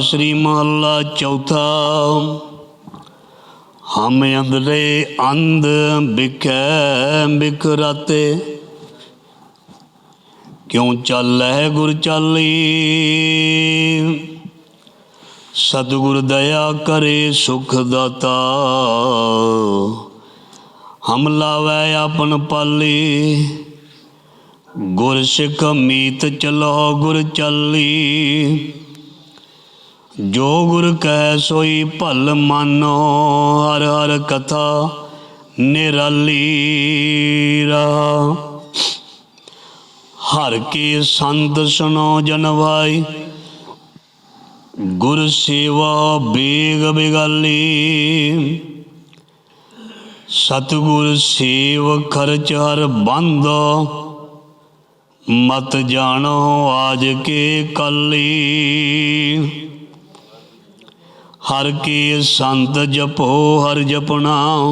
ਸ੍ਰੀ ਮਹੱਲਾ ਚੌਥਾ। ਹਮ ਅੰਦਰੇ ਅੰਧ ਬਿਖੈ ਬਿਖਰਾਤੇ। ਕਿਉ ਚੱਲੈ ਗੁਰ ਚਾਲੀ? ਸਤਿਗੁਰ ਦਇਆ ਕਰੇ ਸੁਖ ਦਾਤਾ। ਹਮ ਲਾਵੈ ਆਪਨ ਪਾਲੀ। ਗੁਰ ਸਿੱਖ ਮੀਤ ਚਲੋ ਗੁਰ ਚੱਲੀ। ਜੋ ਗੁਰ ਕਹਿ ਸੋਈ ਭਲ ਮਾਨੋ, ਹਰ ਹਰ ਕਥਾ ਨਿਰਾਲੀ ਰਹਾ ਹਰ ਕੀ ਸੰਤ ਸੁਨੋ ਜਨਵਾਈ ਗੁਰ ਸੇਵਾ ਬੇਗ ਬਿਗਾਲੀ। ਸਤਿਗੁਰ ਸੇਵ ਖਰਚ ਹਰ ਬੰਦੋ, ਮਤ ਜਾਣੋ ਆਜ ਕੇ ਕੱਲੀ। ਹਰ ਕੇ ਸੰਤ ਜਪੋ, ਹਰ ਜਪਣਾ।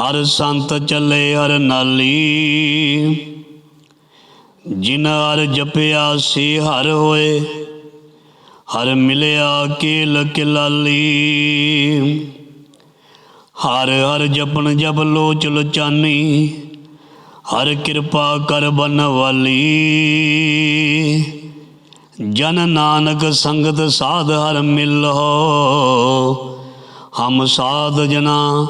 ਹਰ ਸੰਤ ਚੱਲੇ, ਹਰ ਨਾਲੀ। ਜਿਨ ਹਰ ਜਪਿਆ ਸੇ, ਹਰ ਹੋਏ। ਹਰ ਮਿਲਿਆ ਕੇਲ ਕਿਲਾਲੀ। ਹਰ ਹਰ ਜਪਣ ਜਪ ਲੋਚ ਲੋਚਾਨੀ। ਹਰ ਕਿਰਪਾ ਕਰ ਬਨ ਵਾਲੀ ਜਨ ਨਾਨਕ ਸੰਗਤ ਸਾਧ ਹਰ ਮਿਲੋ ਹਮ ਸਾਧ ਜਨਾ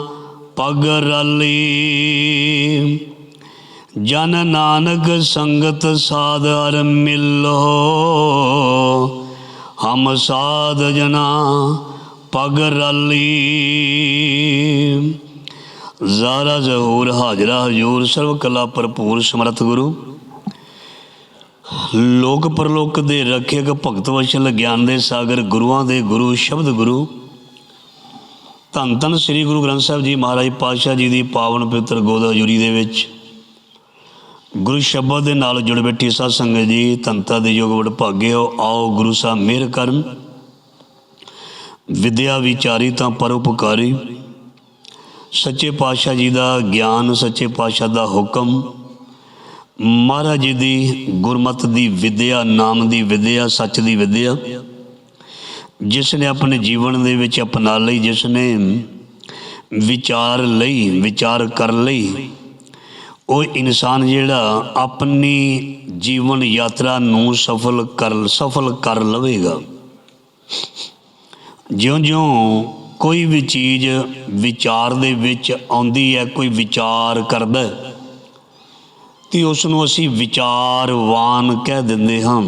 ਪਗ ਰਲੀ। ਜਨ ਨਾਨਕ ਸੰਗਤ ਸਾਧ ਹਰ ਮਿਲੋ ਹਮ ਸਾਧ ਜਨਾ ਪਗ ਰਲੀ। ਜ਼ਾਰਾ ਜ਼ਹੂਰ ਹਾਜ਼ਰਾ, ਹਜੂਰ ਸਰਵ ਕਲਾ ਭਰਪੂਰ ਸਮਰਥ ਗੁਰੂ। ਲੋਕ ਪਰਲੋਕ ਦੇ ਰੱਖਿਅਕ ਭਗਤ ਵਸ਼ਲ ਗਿਆਨ ਦੇ ਸਾਗਰ ਗੁਰੂਆਂ ਦੇ ਗੁਰੂ, ਸ਼ਬਦ ਗੁਰੂ। ਧੰਨ ਧੰਨ ਸ੍ਰੀ ਗੁਰੂ ਗ੍ਰੰਥ ਸਾਹਿਬ ਜੀ ਮਹਾਰਾਜ ਪਾਤਸ਼ਾਹ ਜੀ ਦੀ ਪਾਵਨ ਪਵਿੱਤਰ ਗੋਦ ਦੇ ਵਿੱਚ। ਗੁਰੂ ਸ਼ਬਦ ਦੇ ਨਾਲ ਜੁੜ ਬੈਠੀ ਸਾਧ ਸੰਗਤ ਜੀ ਧੰਤਾ ਦੇ ਯੋਗ ਵਡ ਭਾਗੇ ਹੋ ਆਓ ਗੁਰੂ ਸਾਹਿਬ ਮਿਹਰ ਕਰਨ। ਵਿਦਿਆ ਵਿਚਾਰੀ ਤਾਂ ਪਰਉਪਕਾਰੀ ਸੱਚੇ ਪਾਤਸ਼ਾਹ ਜੀ ਦਾ ਗਿਆਨ, ਸੱਚੇ ਪਾਤਸ਼ਾਹ ਦਾ ਹੁਕਮ ਮਹਾਰਾਜ ਜੀ ਦੀ ਗੁਰਮਤ ਦੀ ਵਿਦਿਆ, ਨਾਮ ਦੀ ਵਿਦਿਆ, ਸੱਚ ਦੀ ਵਿਦਿਆ, ਜਿਸ ਨੇ ਆਪਣੇ ਜੀਵਨ ਦੇ ਵਿੱਚ ਅਪਣਾ ਲਈ, ਜਿਸ ਨੇ ਵਿਚਾਰ ਲਈ, ਵਿਚਾਰ ਕਰ ਲਈ, ਉਹ ਇਨਸਾਨ ਜਿਹੜਾ ਆਪਣੀ ਜੀਵਨ ਯਾਤਰਾ ਨੂੰ ਸਫਲ ਕਰ ਸਫਲ ਕਰ ਲਵੇਗਾ। ਜਿਉਂ-ਜਿਉਂ ਕੋਈ ਵੀ ਚੀਜ਼ ਵਿਚਾਰ ਦੇ ਵਿੱਚ ਆਉਂਦੀ ਹੈ, ਕੋਈ ਵਿਚਾਰ ਕਰਦਾ ਹੈ ਤੇ ਉਸ ਨੂੰ ਅਸੀਂ ਵਿਚਾਰਵਾਨ ਕਹਿ ਦਿੰਦੇ ਹਾਂ।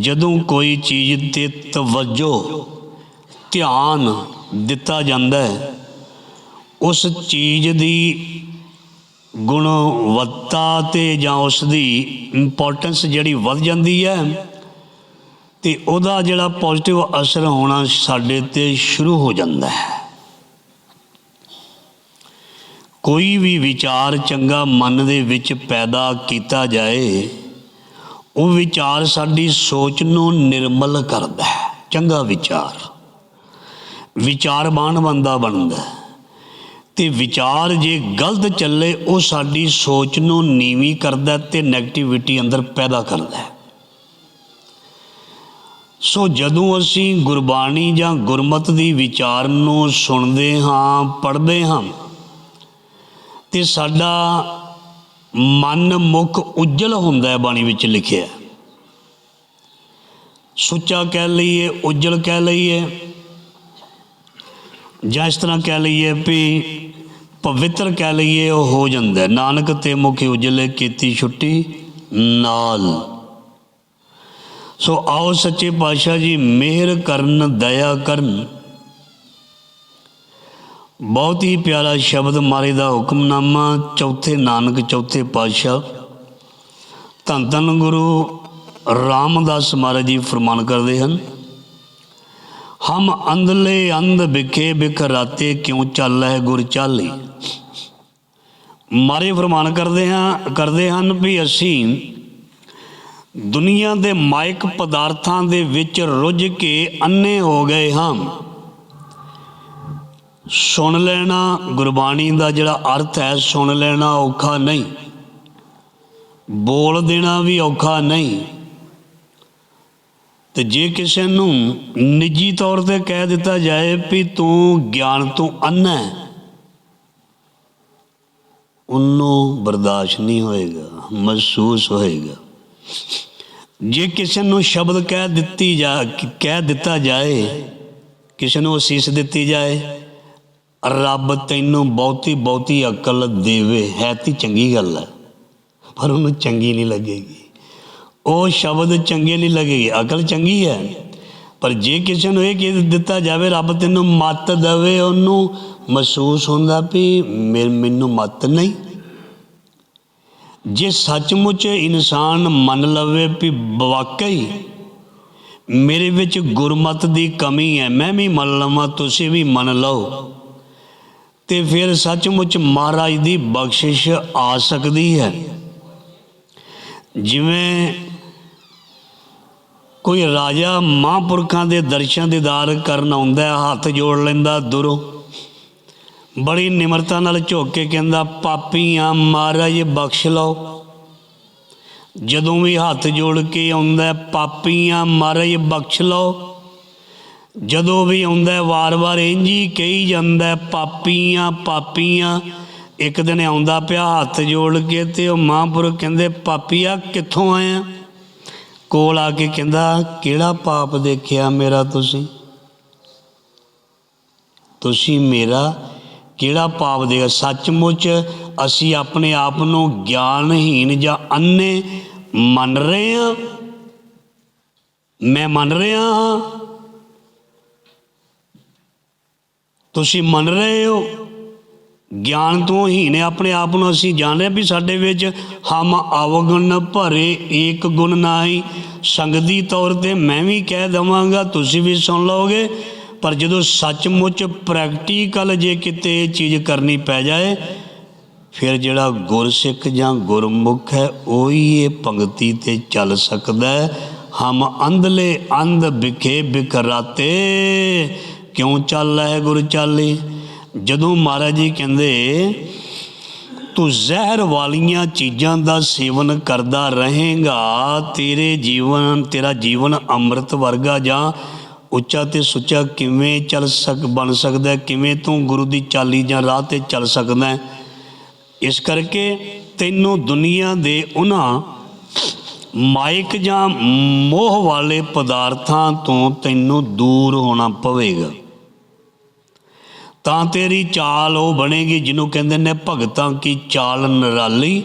ਜਦੋਂ ਕੋਈ ਚੀਜ਼ ਤੇ ਤਵੱਜੋ, ਧਿਆਨ ਦਿੱਤਾ ਜਾਂਦਾ ਹੈ, ਉਸ ਚੀਜ਼ ਦੀ ਗੁਣਵੱਤਾ ਤੇ ਜਾਂ ਉਸ ਦੀ ਇੰਪੋਰਟੈਂਸ ਜਿਹੜੀ ਵੱਧ ਜਾਂਦੀ ਹੈ ਤੇ ਉਹਦਾ ਜਿਹੜਾ ਪੋਜ਼ਿਟਿਵ ਅਸਰ ਹੋਣਾ ਸਾਡੇ ਤੇ ਸ਼ੁਰੂ ਹੋ ਜਾਂਦਾ ਹੈ। ਕੋਈ ਵੀ ਵਿਚਾਰ ਚੰਗਾ ਮਨ ਦੇ ਵਿੱਚ ਪੈਦਾ ਕੀਤਾ ਜਾਏ, ਉਹ ਵਿਚਾਰ ਸਾਡੀ ਸੋਚ ਨੂੰ ਨਿਰਮਲ ਕਰਦਾ ਹੈ। ਚੰਗਾ ਵਿਚਾਰ। ਵਿਚਾਰਬਾਨ ਬੰਦਾ ਬਣਦਾ ਹੈ। ਤੇ ਵਿਚਾਰ ਜੇ ਗਲਤ ਚੱਲੇ, ਉਹ ਸਾਡੀ ਸੋਚ ਨੂੰ ਨੀਵੀਂ ਕਰਦਾ ਤੇ 네ਗੇਟਿਵਿਟੀ ਅੰਦਰ ਪੈਦਾ ਕਰਦਾ ਸੋ ਜਦੋਂ ਅਸੀਂ ਗੁਰਬਾਣੀ ਜਾਂ ਗੁਰਮਤ ਦੀ ਵਿਚਾਰ ਨੂੰ ਸੁਣਦੇ ਹਾਂ, ਪੜ੍ਹਦੇ ਹਾਂ ਤੇ ਸਾਡਾ ਮਨ ਮੁਖ ਉਜਲ ਹੁੰਦਾ ਹੈ ਬਾਣੀ ਵਿੱਚ ਲਿਖਿਆ। ਸੁੱਚਾ ਕਹਿ ਲਈਏ, ਉਜਲ ਕਹਿ ਲਈਏ, ਜਾਂ ਇਸ ਤਰ੍ਹਾਂ ਕਹਿ ਲਈਏ ਵੀ ਪਵਿੱਤਰ ਕਹਿ ਲਈਏ, ਉਹ ਹੋ ਜਾਂਦਾ ਨਾਨਕ ਤੇ ਮੁਖੀ ਉਜਲੇ ਕੀਤੀ ਛੁੱਟੀ ਨਾਲ। ਸੋ ਆਓ ਸੱਚੇ ਪਾਤਸ਼ਾਹ ਜੀ, ਮਿਹਰ ਕਰਨ, ਦਇਆ ਕਰਨ ਬਹੁਤ ਹੀ ਪਿਆਰਾ ਸ਼ਬਦ ਮਾਰੇ ਦਾ ਹੁਕਮਨਾਮਾ, ਚੌਥੇ ਨਾਨਕ, ਚੌਥੇ ਪਾਤਸ਼ਾਹ। ਧੰਨ ਧੰਨ ਗੁਰੂ ਰਾਮਦਾਸ ਮਹਾਰਾਜ ਜੀ ਫਰਮਾਨ ਕਰਦੇ ਹਨ, ਹਮ ਅੰਧਲੇ ਅੰਧ ਬਿਖੇ ਬਿਖ ਰਾਤੇ ਕਿਉਂ ਚੱਲ ਹੈ ਗੁਰ ਚਾਲੀ? ਮਾਰੇ ਫਰਮਾਨ ਕਰਦੇ ਹਾਂ, ਕਰਦੇ ਹਨ ਵੀ ਅਸੀਂ ਦੁਨੀਆ ਦੇ ਮਾਇਕ ਪਦਾਰਥਾਂ ਦੇ ਵਿੱਚ ਰੁੱਝ ਕੇ ਅੰਨੇ ਹੋ ਗਏ ਹਾਂ। ਸੁਣ ਲੈਣਾ ਗੁਰਬਾਣੀ ਦਾ ਜਿਹੜਾ ਅਰਥ ਹੈ, ਸੁਣ ਲੈਣਾ ਔਖਾ ਨਹੀਂ। ਬੋਲ ਦੇਣਾ ਵੀ ਔਖਾ ਨਹੀਂ। ਤੇ ਜੇ ਕਿਸੇ ਨੂੰ ਨਿੱਜੀ ਤੌਰ ਤੇ ਕਹਿ ਦਿੱਤਾ ਜਾਏ ਵੀ ਤੂੰ ਗਿਆਨ ਤੋਂ ਅੰਨਾ ਹੈ, ਉਹਨੂੰ ਬਰਦਾਸ਼ਤ ਨਹੀਂ ਹੋਏਗਾ, ਮਹਿਸੂਸ ਹੋਏਗਾ। ਜੇ ਕਿਸੇ ਨੂੰ ਸ਼ਬਦ ਕਹਿ ਦਿੱਤੀ ਜਾ, ਕਹਿ ਦਿੱਤਾ ਜਾਏ, ਕਿਸੇ ਨੂੰ ਅਸੀਸ ਦਿੱਤੀ ਜਾਏ ਰੱਬ ਤੈਨੂੰ ਬਹੁਤੀ ਬਹੁਤੀ ਅਕਲ ਦੇਵੇ, ਹੈ ਤੀ ਚੰਗੀ ਗੱਲ ਹੈ। ਪਰ ਉਹਨੂੰ ਚੰਗੀ ਨਹੀਂ ਲੱਗੇਗੀ। ਉਹ ਸ਼ਬਦ ਚੰਗੇ ਨਹੀਂ ਲੱਗੇਗੇ, ਅਕਲ ਚੰਗੀ ਹੈ। ਪਰ ਜੇ ਕਿਸੇ ਨੂੰ ਇਹ ਕਹਿ ਦਿੱਤਾ ਜਾਵੇ, ਰੱਬ ਤੈਨੂੰ ਮੱਤ ਦੇਵੇ, ਉਹਨੂੰ ਮਹਿਸੂਸ ਹੁੰਦਾ ਵੀ ਮੇ- ਮੈਨੂੰ ਮੱਤ ਨਹੀਂ। ਜੇ ਸੱਚਮੁੱਚ ਇਨਸਾਨ ਮੰਨ ਲਵੇ ਵੀ ਵਾਕਈ ਮੇਰੇ ਵਿੱਚ ਗੁਰਮਤ ਦੀ ਕਮੀ ਹੈ, ਮੈਂ ਵੀ ਮੰਨ ਲਵਾਂ, ਤੁਸੀਂ ਵੀ ਮੰਨ ਲਓ। ਤੇ ਫਿਰ ਸੱਚਮੁੱਚ ਮਹਾਰਾਜ ਦੀ ਬਖਸ਼ਿਸ਼ ਆ ਸਕਦੀ ਹੈ। ਜਿਵੇਂ ਕੋਈ ਰਾਜਾ ਮਹਾਂਪੁਰਖਾਂ ਦੇ ਦਰਸ਼ਨ ਦੀਦਾਰ ਕਰਨ ਆਉਂਦਾ ਹੱਥ ਜੋੜ ਲੈਂਦਾ ਦੁਰੋ। ਬੜੀ ਨਿਮਰਤਾ ਨਾਲ ਝੁੱਕ ਕੇ ਕਹਿੰਦਾ ਪਾਪੀ ਆ ਮਹਾਰਾਜ, ਬਖਸ਼ ਲਓ। ਜਦੋਂ ਵੀ ਹੱਥ ਜੋੜ ਕੇ ਆਉਂਦਾ ਪਾਪੀ ਆ ਮਹਾਰਾਜ, ਬਖਸ਼ ਲਓ। ਜਦੋਂ ਵੀ ਆਉਂਦਾ ਵਾਰ-ਵਾਰ ਇੰਝ ਹੀ ਕਹੀ ਜਾਂਦਾ ਪਾਪੀਆਂ ਪਾਪੀਆਂ। ਇੱਕ ਦਿਨ ਆਉਂਦਾ ਪਿਆ ਹੱਥ ਜੋੜ ਕੇ ਤੇ ਉਹ ਮਹਾਂਪੁਰਖ ਕਹਿੰਦੇ, ਪਾਪੀਆ, ਕਿੱਥੋਂ ਆਇਆ ਕੋਲ ਆ ਕੇ ਕਹਿੰਦਾ, ਕਿਹੜਾ ਪਾਪ ਦੇਖਿਆ ਮੇਰਾ ਤੁਸੀਂ? ਤੁਸੀਂ ਮੇਰਾ ਕਿਹੜਾ ਪਾਪ ਦੇ ਸੱਚਮੁੱਚ ਅਸੀਂ ਆਪਣੇ ਆਪ ਨੂੰ ਗਿਆਨਹੀਨ ਜਾਂ ਅੰਨੇ ਮੰਨ ਰਹੇ ਹਾਂ ਮੈਂ ਮੰਨ ਰਿਹਾ ਹਾਂ। ਤੁਸੀਂ ਮੰਨ ਰਹੇ ਹੋ? ਗਿਆਨ ਤੋਂ ਹੀਨ ਹੈ ਆਪਣੇ ਆਪ ਨੂੰ ਅਸੀਂ ਜਾਣਦੇ ਰਹੇ ਵੀ ਸਾਡੇ ਵਿੱਚ ਹਮ ਅਵਗੁਣ ਭਰੇ ਏਕ ਗੁਣ ਨਾਹੀ। ਸੰਗਦੀ ਤੌਰ ਤੇ ਮੈਂ ਵੀ ਕਹਿ ਦਵਾਂਗਾ, ਤੁਸੀਂ ਵੀ ਸੁਣ ਲਓਗੇ। ਪਰ ਜਦੋਂ ਸੱਚਮੁੱਚ ਪ੍ਰੈਕਟੀਕਲ ਜੇ ਕਿਤੇ ਇਹ ਚੀਜ਼ ਕਰਨੀ ਪੈ ਜਾਏ, ਫਿਰ ਜਿਹੜਾ ਗੁਰਸਿੱਖ ਜਾਂ ਗੁਰਮੁਖ ਹੈ, ਉਹੀ ਇਹ ਪੰਕਤੀ ਤੇ ਚੱਲ ਸਕਦਾ ਹੈ। ਹਮ ਅੰਧਲੇ ਅੰਧ ਵਿਖੇ ਬਿਕਰਾਤੇ ਕਿਉਂ ਚੱਲ ਹੈ ਗੁਰ ਚਾਲੇ ਜਦੋਂ ਮਹਾਰਾਜ ਜੀ ਕਹਿੰਦੇ, ਤੂੰ ਜ਼ਹਿਰ ਵਾਲੀਆਂ ਚੀਜ਼ਾਂ ਦਾ ਸੇਵਨ ਕਰਦਾ ਰਹੇਗਾ, ਤੇਰੇ ਜੀਵਨ, ਤੇਰਾ ਜੀਵਨ ਅੰਮ੍ਰਿਤ ਵਰਗਾ ਜਾਂ ਉੱਚਾ ਤੇ ਸੁੱਚਾ ਕਿਵੇਂ ਚੱਲ ਸਕ, ਬਣ ਸਕਦਾ ਕਿਵੇਂ ਤੂੰ ਗੁਰੂ ਦੀ ਚਾਲੀ ਜਾਂ ਰਾਹ ਤੇ ਚੱਲ ਸਕਦਾ ਇਸ ਕਰਕੇ ਤੈਨੂੰ ਦੁਨੀਆ ਦੇ ਉਹਨਾਂ ਮਾਇਕ ਜਾਂ ਮੋਹ ਵਾਲੇ ਪਦਾਰਥਾਂ ਤੋਂ ਤੈਨੂੰ ਦੂਰ ਹੋਣਾ ਪਵੇਗਾ। ਤਾਂ ਤੇਰੀ ਚਾਲ ਉਹ ਬਣੇਗੀ, ਜਿਹਨੂੰ ਕਹਿੰਦੇ ਨੇ ਭਗਤਾਂ ਕੀ ਚਾਲ ਨਿਰਾਲੀ।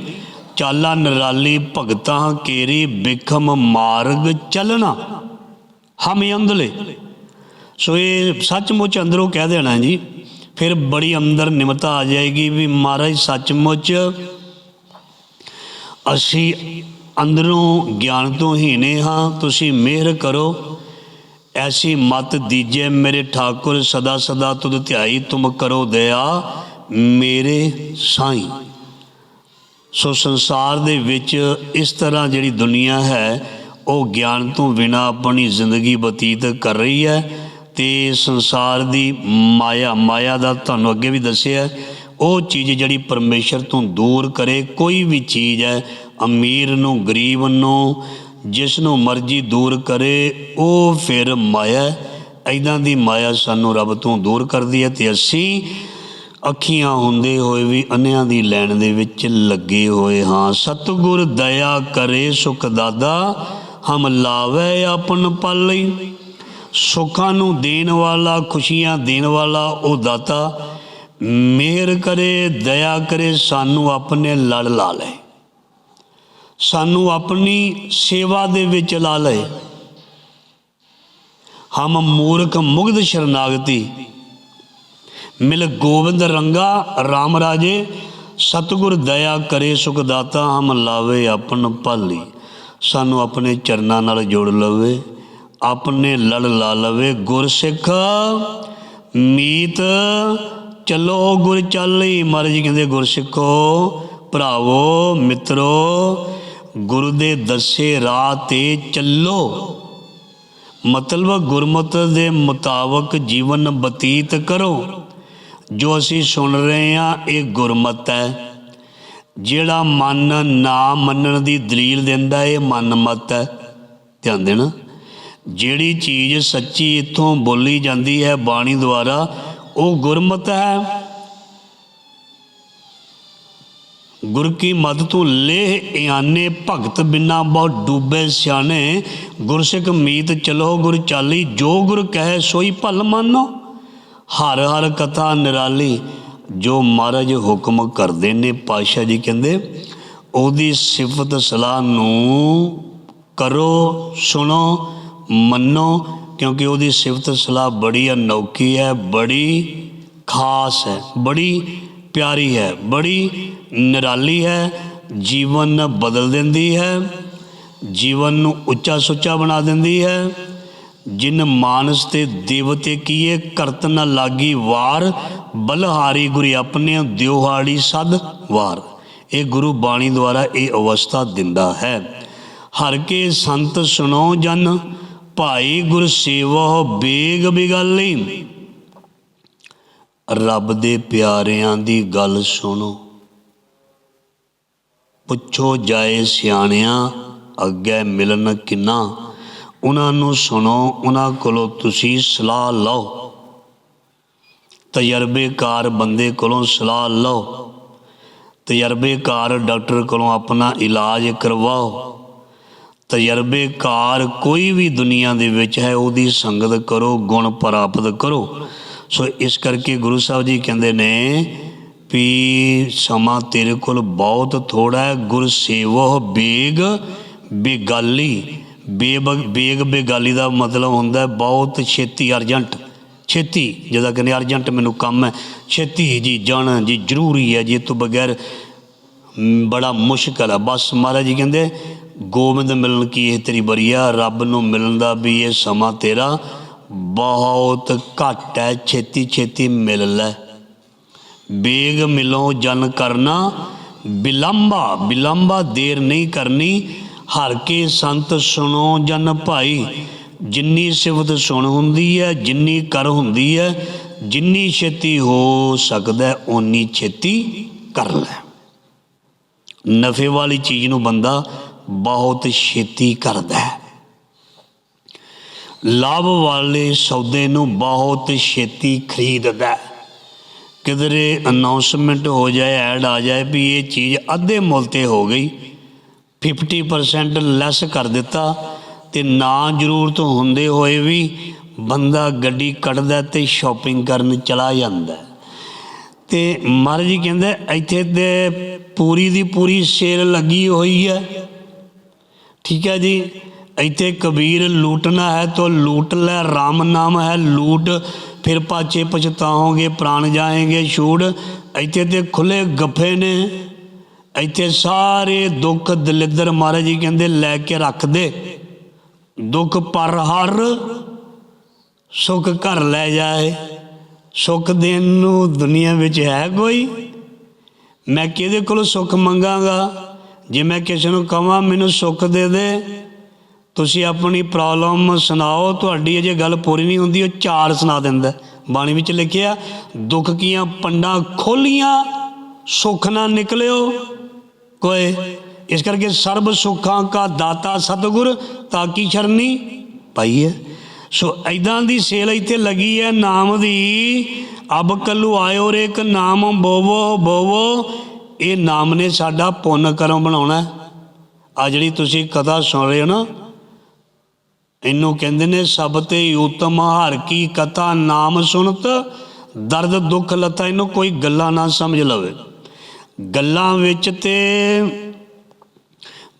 ਚਾਲਾ ਨਰਾਲੀ ਭਗਤਾਂ ਕੇਰੀ ਬਿਖਮ ਮਾਰਗ ਚੱਲਣਾ। ਹਮ ਅੰਧਲੇ। ਸੋ ਇਹ ਸੱਚਮੁੱਚ ਅੰਦਰੋਂ ਕਹਿ ਦੇਣਾ ਜੀ, ਫਿਰ ਬੜੀ ਅੰਦਰ ਨਿਮਰਤਾ ਆ ਜਾਏਗੀ ਵੀ ਮਹਾਰਾਜ ਸੱਚਮੁੱਚ ਅਸੀਂ ਅੰਦਰੋਂ ਗਿਆਨ ਤੋਂ ਹੀਨੇ ਹਾਂ, ਤੁਸੀਂ ਮਿਹਰ ਕਰੋ। ਐਸੀ ਮਤ ਦੀਜੇ ਮੇਰੇ ਠਾਕੁਰ ਸਦਾ ਸਦਾ ਤੁਧ ਧਿਆਈ ਤੁਮ ਕਰੋ ਦਇਆ ਮੇਰੇ ਸਾਈਂ ਸੋ ਸੰਸਾਰ ਦੇ ਵਿੱਚ ਇਸ ਤਰ੍ਹਾਂ ਜਿਹੜੀ ਦੁਨੀਆ ਹੈ ਉਹ ਗਿਆਨ ਤੋਂ ਬਿਨਾ ਆਪਣੀ ਜ਼ਿੰਦਗੀ ਬਤੀਤ ਕਰ ਰਹੀ ਹੈ ਤੇ ਸੰਸਾਰ ਦੀ ਮਾਇਆ ਮਾਇਆ ਦਾ ਤੁਹਾਨੂੰ ਅੱਗੇ ਵੀ ਦੱਸਿਆ ਉਹ ਚੀਜ਼ ਜਿਹੜੀ ਪਰਮੇਸ਼ਰ ਤੋਂ ਦੂਰ ਕਰੇ ਕੋਈ ਵੀ ਚੀਜ਼ ਹੈ ਅਮੀਰ ਨੂੰ ਗਰੀਬ ਨੂੰ ਜਿਸ ਨੂੰ ਮਰਜ਼ੀ ਦੂਰ ਕਰੇ, ਉਹ ਫਿਰ ਮਾਇਆ ਐਦਾਂ ਦੀ ਮਾਇਆ ਸਾਨੂੰ ਰੱਬ ਤੋਂ ਦੂਰ ਕਰਦੀ ਹੈ ਤੇ ਅਸੀਂ ਅੱਖੀਆਂ ਹੁੰਦੇ ਹੋਏ ਵੀ ਅੰਨਿਆਂ ਦੀ ਲੈਣ ਦੇ ਵਿੱਚ ਲੱਗੇ ਹੋਏ ਹਾਂ। ਸਤਿਗੁਰ ਦਇਆ ਕਰੇ, ਸੁਖ ਦਾਦਾ ਹਮ ਲਾਵੇ ਆਪਨ ਪਾਲੀ ਸੁੱਖਾਂ ਨੂੰ ਦੇਣ ਵਾਲਾ, ਖੁਸ਼ੀਆਂ ਦੇਣ ਵਾਲਾ ਉਹ ਦਾਤਾ। ਮਿਹਰ ਕਰੇ, ਦਇਆ ਕਰੇ, ਸਾਨੂੰ ਆਪਣੇ ਲੜ ਲਾ ਲੈ। ਸਾਨੂੰ ਆਪਣੀ ਸੇਵਾ ਦੇ ਵਿੱਚ ਲਾ ਲਏ। ਹਮ ਮੂਰਖ ਮੁਗਧ ਸ਼ਰਨਾਗਤੀ। ਮਿਲ ਗੋਬਿੰਦ ਰੰਗਾ RAM ਰਾਜੇ, ਸਤਿਗੁਰ ਦਇਆ ਕਰੇ ਸੁਖ ਦਾਤਾ, ਹਮ ਲਾਵੇ ਆਪਨ ਭਾਲੀ। ਸਾਨੂੰ ਆਪਣੇ ਚਰਨਾਂ ਨਾਲ ਜੋੜ ਲਵੇ, ਆਪਣੇ ਲੜ ਲਾ ਲਵੇ। ਗੁਰਸਿੱਖ ਮੀਤ, ਚਲੋ ਗੁਰ ਚਾਲੀ ਮਹਾਰਾਜ ਜੀ ਕਹਿੰਦੇ ਗੁਰਸਿੱਖੋ ਭਰਾਵੋ, ਮਿੱਤਰੋ ਗੁਰੂ ਦੇ ਦੱਸੇ ਰਾਹ ਤੇ ਚੱਲੋ। ਮਤਲਬ ਗੁਰਮਤ ਦੇ ਮੁਤਾਬਕ ਜੀਵਨ ਬਤੀਤ ਕਰੋ। ਜੋ ਅਸੀਂ ਸੁਣ ਰਹੇ ਹਾਂ, ਇਹ ਗੁਰਮਤ ਹੈ। ਜਿਹੜਾ ਮਨ ਨਾ ਮੰਨਣ ਦੀ ਦਲੀਲ ਦਿੰਦਾ, ਇਹ ਮਨ ਮਤ ਹੈ। ਧਿਆਨ ਦੇਣਾ। ਜਿਹੜੀ ਚੀਜ਼ ਸੱਚੀ ਇੱਥੋਂ ਬੋਲੀ ਜਾਂਦੀ ਹੈ ਬਾਣੀ ਦੁਆਰਾ, ਉਹ ਗੁਰਮਤ ਹੈ। ਗੁਰ ਕੀ ਮਦ ਤੂੰ ਲੇਹ ਇਆਨੇ ਭਗਤ ਬਿਨਾ ਬਹੁ ਡੂਬੇ ਸਿਆਣੇ। ਗੁਰਸਿੱਖ ਮੀਤ ਚਲੋ, ਗੁਰ ਚਾਲੀ ਜੋ ਗੁਰ ਕਹੇ ਸੋਈ ਭਲ ਮਾਨੋ। ਹਰ ਹਰ ਕਥਾ ਨਿਰਾਲੀ, ਜੋ ਮਹਾਰਾਜ ਹੁਕਮ ਕਰਦੇ ਨੇ ਪਾਸ਼ਾ ਜੀ ਕਹਿੰਦੇ, ਉਹਦੀ ਸਿਫਤ ਸਲਾਹ ਨੂੰ ਕਰੋ, ਸੁਣੋ, ਮੰਨੋ, ਕਿਉਂਕਿ ਉਹਦੀ ਸਿਫਤ ਸਲਾਹ ਬੜੀ ਅਨੋਖੀ ਹੈ, ਬੜੀ ਖਾਸ ਹੈ, ਬੜੀ ਪਿਆਰੀ ਹੈ, ਬੜੀ ਨਿਰਾਲੀ ਹੈ, ਜੀਵਨ ਬਦਲ ਦਿੰਦੀ ਹੈ, ਜੀਵਨ ਨੂੰ ਉੱਚਾ ਸੁੱਚਾ ਬਣਾ ਦਿੰਦੀ ਹੈ। ਜਿਨ ਮਾਨਸ ਤੇ ਦੇਵਤੇ ਕੀਏ ਕਰਤ ਨ ਲਾਗੀ ਵਾਰ, ਬਲਹਾਰੀ ਗੁਰੀ ਆਪਣੇ ਦਿਉਹਾੜੀ ਸਦ ਵਾਰ। ਇਹ ਗੁਰੂ ਬਾਣੀ ਦੁਆਰਾ ਇਹ ਅਵਸਥਾ ਦਿੰਦਾ ਹੈ। ਹਰ ਕੇ ਸੰਤ ਸੁਣੋ ਜਨ, ਭਾਈ ਗੁਰ ਸੇਵਾ ਬੇਗ ਬਿਗਾਲੀ। ਰੱਬ ਦੇ ਪਿਆਰਿਆਂ ਦੀ ਗੱਲ ਸੁਣੋ। ਪੁੱਛੋ ਜਾਏ ਸਿਆਣਿਆਂ, ਅੱਗੇ ਮਿਲਣ ਕਿੰਨਾ? ਉਹਨਾਂ ਨੂੰ ਸੁਣੋ, ਉਹਨਾਂ ਕੋਲੋਂ ਤੁਸੀਂ ਸਲਾਹ ਲਓ। ਤਜਰਬੇਕਾਰ ਬੰਦੇ ਕੋਲੋਂ ਸਲਾਹ ਲਓ। ਤਜਰਬੇਕਾਰ ਡਾਕਟਰ ਕੋਲੋਂ ਆਪਣਾ ਇਲਾਜ ਕਰਵਾਓ। ਤਜਰਬੇਕਾਰ ਕੋਈ ਵੀ ਦੁਨੀਆ ਦੇ ਵਿੱਚ ਹੈ, ਉਹਦੀ ਸੰਗਤ ਕਰੋ, ਗੁਣ ਪ੍ਰਾਪਤ ਕਰੋ। ਸੋ ਇਸ ਕਰਕੇ ਗੁਰੂ ਸਾਹਿਬ ਜੀ ਕਹਿੰਦੇ ਨੇ ਵੀ ਸਮਾਂ ਤੇਰੇ ਕੋਲ ਬਹੁਤ ਥੋੜਾ ਹੈ ਗੁਰ ਸੇਵੋ ਬੇਗ ਬੇਗਾਲੀ। ਬੇਬ, ਬੇਗ ਬੇਗਾਲੀ ਦਾ ਮਤਲਬ ਹੁੰਦਾ ਬਹੁਤ ਛੇਤੀ ਅਰਜੈਂਟ। ਛੇਤੀ, ਜਿਹਦਾ ਕਹਿੰਦੇ ਅਰਜੈਂਟ ਮੈਨੂੰ ਕੰਮ ਹੈ। ਛੇਤੀ ਜੀ ਜਾਣਾ ਜੀ ਜ਼ਰੂਰੀ ਹੈ ਜੀ, ਇਹ ਤੋਂ ਬਗੈਰ ਬੜਾ ਮੁਸ਼ਕਲ ਹੈ। ਬਸ ਮਹਾਰਾਜ ਜੀ ਕਹਿੰਦੇ, ਗੋਬਿੰਦ ਮਿਲਣ ਕੀ ਇਹ ਤੇਰੀ ਬਰੀਆ ਰੱਬ ਨੂੰ ਮਿਲਣ ਦਾ ਵੀ ਇਹ ਸਮਾਂ ਤੇਰਾ ਬਹੁਤ ਘੱਟ ਹੈ ਛੇਤੀ ਛੇਤੀ ਮਿਲ ਲੈ। ਬੇਗ ਮਿਲੋ ਜਨ ਕਰਨਾ ਬਿਲੰਬਾ ਬਿਲੰਬਾ ਦੇਰ ਨਹੀਂ ਕਰਨੀ। ਹਰ ਕੇ ਸੰਤ ਸੁਣੋ ਜਨ ਭਾਈ, ਜਿੰਨੀ ਸਿਫਤ ਸੁਣ ਹੁੰਦੀ ਹੈ, ਜਿੰਨੀ ਕਰ ਹੁੰਦੀ ਹੈ, ਜਿੰਨੀ ਛੇਤੀ ਹੋ ਸਕਦਾ ਓਨੀ ਛੇਤੀ ਕਰ ਲੈ। ਨਫੇ ਵਾਲੀ ਚੀਜ਼ ਨੂੰ ਬੰਦਾ ਬਹੁਤ ਛੇਤੀ ਕਰਦਾ ਹੈ। ਲਾਭ ਵਾਲੇ ਸੌਦੇ ਨੂੰ ਬਹੁਤ ਛੇਤੀ ਖਰੀਦਦਾ ਕਿਧਰੇ ਅਨਾਉਂਸਮੈਂਟ ਹੋ ਜਾਏ ਐਡ ਆ ਜਾਏ ਵੀ ਇਹ ਚੀਜ਼ ਅੱਧੇ ਮੁੱਲ ਤੇ ਹੋ ਗਈ 50% ਲੈਸ ਕਰ ਦਿੱਤਾ ਤੇ ਨਾ ਜ਼ਰੂਰਤ ਹੁੰਦੇ ਹੋਏ ਵੀ ਬੰਦਾ ਗੱਡੀ ਕੱਢਦਾ ਤੇ ਸ਼ਾਪਿੰਗ ਕਰਨ ਚਲਾ ਜਾਂਦਾ ਹੈ। ਤੇ ਮਹਾਰਾਜ ਜੀ ਕਹਿੰਦੇ, ਇੱਥੇ ਤੇ ਪੂਰੀ ਦੀ ਪੂਰੀ ਸੇਲ ਲੱਗੀ ਹੋਈ ਹੈ। ਠੀਕ ਹੈ ਜੀ। ਇੱਥੇ ਕਬੀਰ ਲੂਟਣਾ ਹੈ ਤਾਂ ਲੂਟ ਲੈ RAM ਨਾਮ ਹੈ ਲੂਟ। ਫਿਰ ਪਾਛੇ ਪਛਤਾਓਗੇ, ਪ੍ਰਾਣ ਜਾਏਗੇ ਛੂੜ। ਇੱਥੇ ਤੇ ਖੁੱਲੇ ਗੱਫੇ ਨੇ। ਇੱਥੇ ਸਾਰੇ ਦੁੱਖ ਦਲਿੱਦਰ ਮਹਾਰਾਜ ਜੀ ਕਹਿੰਦੇ, ਲੈ ਕੇ ਰੱਖ ਦੇ। ਦੁੱਖ ਪਰ ਹਰ, ਸੁੱਖ ਘਰ ਲੈ ਜਾਏ। ਸੁੱਖ ਦੇਣ ਨੂੰ ਦੁਨੀਆ ਵਿੱਚ ਹੈ ਕੋਈ? ਮੈਂ ਕਿਹਦੇ ਕੋਲੋਂ ਸੁੱਖ ਮੰਗਾਂਗਾ? ਜੇ ਮੈਂ ਕਿਸੇ ਨੂੰ ਕਹਾਂ ਮੈਨੂੰ ਸੁੱਖ ਦੇ ਦੇ। ਤੁਸੀਂ ਆਪਣੀ ਪ੍ਰੋਬਲਮ ਸੁਣਾਓ, ਤੁਹਾਡੀ ਅਜੇ ਗੱਲ ਪੂਰੀ ਨਹੀਂ ਹੁੰਦੀ, ਉਹ ਚਾਰ ਸੁਣਾ ਦਿੰਦਾ ਬਾਣੀ ਵਿੱਚ ਲਿਖਿਆ, ਦੁੱਖ ਕੀਆਂ ਪੰਡਾਂ ਖੋਲੀਆਂ, ਸੁੱਖ ਨਾ ਨਿਕਲਿਓ। ਕੋਏ, ਇਸ ਕਰਕੇ ਸਰਬ ਸੁੱਖਾਂ ਕਾ ਦਾਤਾ ਸਤਿਗੁਰ, ਤਾਂ ਕੀ ਸ਼ਰਨੀ ਪਾਈ ਹੈ? ਸੋ ਐਦਾਂ ਦੀ ਸੇਲ ਇੱਥੇ ਲੱਗੀ ਹੈ, ਨਾਮ ਦੀ, ਅਬ ਕੱਲੂ ਆਇਓ ਰੇ ਇੱਕ ਨਾਮ ਬੋਵੋ ਬੋਵੋ। ਇਹ ਨਾਮ ਨੇ ਸਾਡਾ ਪੁੰਨ ਕਰਮ ਬਣਾਉਣਾ ਆ ਜਿਹੜੀ ਤੁਸੀਂ ਕਥਾ ਸੁਣ ਰਹੇ ਹੋ ਨਾ ਇਹਨੂੰ ਕਹਿੰਦੇ ਨੇ, ਸਭ ਤੇ ਉਤਮ ਹਰ ਕੀ ਕਥਾ ਨਾਮ ਸੁਣਤ? ਦਰਦ ਦੁੱਖ ਲਤਾ, ਇਹਨੂੰ ਕੋਈ ਗੱਲਾਂ ਨਾ ਸਮਝ ਲਵੇ। ਗੱਲਾਂ ਵਿੱਚ ਤੇ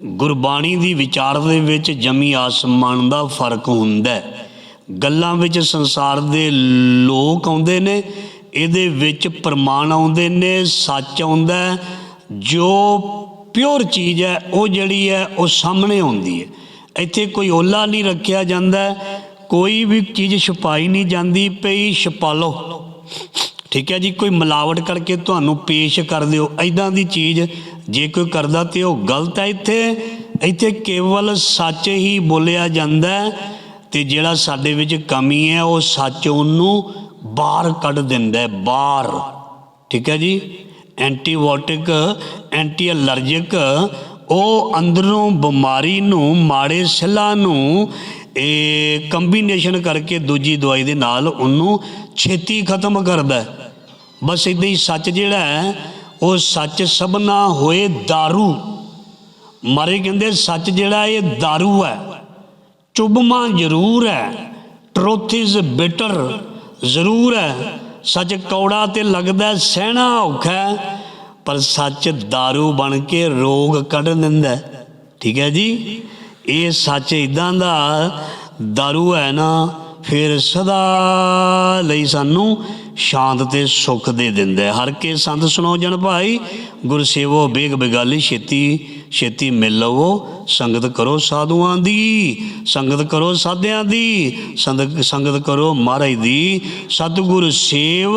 ਗੁਰਬਾਣੀ ਦੀ ਵਿਚਾਰ ਦੇ ਵਿੱਚ ਜਮੀ ਆਸਮਾਨ ਦਾ ਫ਼ਰਕ ਹੁੰਦਾ ਹੈ। ਗੱਲਾਂ ਵਿੱਚ ਸੰਸਾਰ ਦੇ ਲੋਕ ਆਉਂਦੇ ਨੇ, ਇਹਦੇ ਵਿੱਚ ਪ੍ਰਮਾਣ ਆਉਂਦੇ ਨੇ, ਸੱਚ ਆਉਂਦਾ ਜੋ ਪਿਓਰ ਚੀਜ਼ ਹੈ, ਉਹ ਜਿਹੜੀ ਹੈ, ਉਹ ਸਾਹਮਣੇ ਆਉਂਦੀ ਹੈ। ਇੱਥੇ ਕੋਈ ਓਲਾ ਨਹੀਂ ਰੱਖਿਆ ਜਾਂਦਾ। ਕੋਈ ਵੀ ਚੀਜ਼ ਛੁਪਾਈ ਨਹੀਂ ਜਾਂਦੀ ਪਈ ਛੁਪਾ ਲਓ ਠੀਕ ਹੈ ਜੀ, ਕੋਈ ਮਿਲਾਵਟ ਕਰਕੇ ਤੁਹਾਨੂੰ ਪੇਸ਼ ਕਰ ਦਿਓ। ਐਦਾਂ ਦੀ ਚੀਜ਼ ਜੇ ਕੋਈ ਕਰਦਾ ਤੇ ਉਹ ਗਲਤ ਹੈ ਇੱਥੇ। ਇੱਥੇ ਕੇਵਲ ਸੱਚ ਹੀ ਬੋਲਿਆ ਜਾਂਦਾ ਹੈ ਤੇ ਜਿਹੜਾ ਸਾਡੇ ਵਿੱਚ ਕਮੀ ਹੈ, ਉਹ ਸੱਚ ਉਹਨੂੰ ਬਾਹਰ ਕੱਢ ਦਿੰਦਾ ਬਾਹਰ। ਠੀਕ ਹੈ ਜੀ, ਐਂਟੀਬਾਇਓਟਿਕ ਐਂਟੀ ਅਲਰਜਿਕ ਉਹ ਅੰਦਰੋਂ ਬਿਮਾਰੀ ਨੂੰ ਮਾੜੇ ਸਿੱਲਾਂ ਨੂੰ ਇਹ ਕੰਬੀਨੇਸ਼ਨ ਕਰਕੇ ਦੂਜੀ ਦਵਾਈ ਦੇ ਨਾਲ ਉਹਨੂੰ ਛੇਤੀ ਖਤਮ ਕਰਦਾ ਹੈ। ਬਸ ਇਦਾਂ ਹੀ ਸੱਚ ਜਿਹੜਾ ਹੈ ਉਹ ਸੱਚ ਸਭਨਾ ਹੋਏ दारू ਮਾਰੇ ਕਹਿੰਦੇ ਸੱਚ ਜਿਹੜਾ ਇਹ दारू ਹੈ ਚੁਬਮਾ ਜ਼ਰੂਰ ਹੈ ਟਰੁੱਥ ਇਜ਼ ਬਿਟਰ ਜ਼ਰੂਰ ਹੈ ਸੱਚ ਕੌੜਾ ਤੇ ਲੱਗਦਾ ਹੈ, ਸਹਿਣਾ ਔਖਾ ਹੈ, ਪਰ ਸੱਚ दारू ਬਣ ਕੇ ਰੋਗ ਕੱਢ ਦਿੰਦਾ ਹੈ। ਠੀਕ ਹੈ ਜੀ ਇਹ ਸੱਚ ਇਦਾਂ ਦਾ दारू ਹੈ ਨਾ ਫਿਰ ਸਦਾ ਲਈ ਸਾਨੂੰ ਸ਼ਾਂਤ ਤੇ ਸੁੱਖ ਦੇ ਦਿੰਦਾ ਹੈ। ਹਰ ਕੇ ਸੰਤ ਸੁਣੋ ਜਨ ਭਾਈ ਗੁਰਸੇਵੋ ਬੇਗ ਬਿਗਾਲੀ ਛੇਤੀ ਛੇਤੀ ਮਿਲ ਲਵੋ ਸੰਗਤ ਕਰੋ ਸਾਧੂਆਂ ਦੀ ਸੰਗਤ ਕਰੋ ਸਾਧਿਆਂ ਦੀ ਸੰਗਤ ਸੰਗਤ ਕਰੋ ਮਹਾਰਾਜ ਦੀ ਸਤਿਗੁਰ ਸੇਵ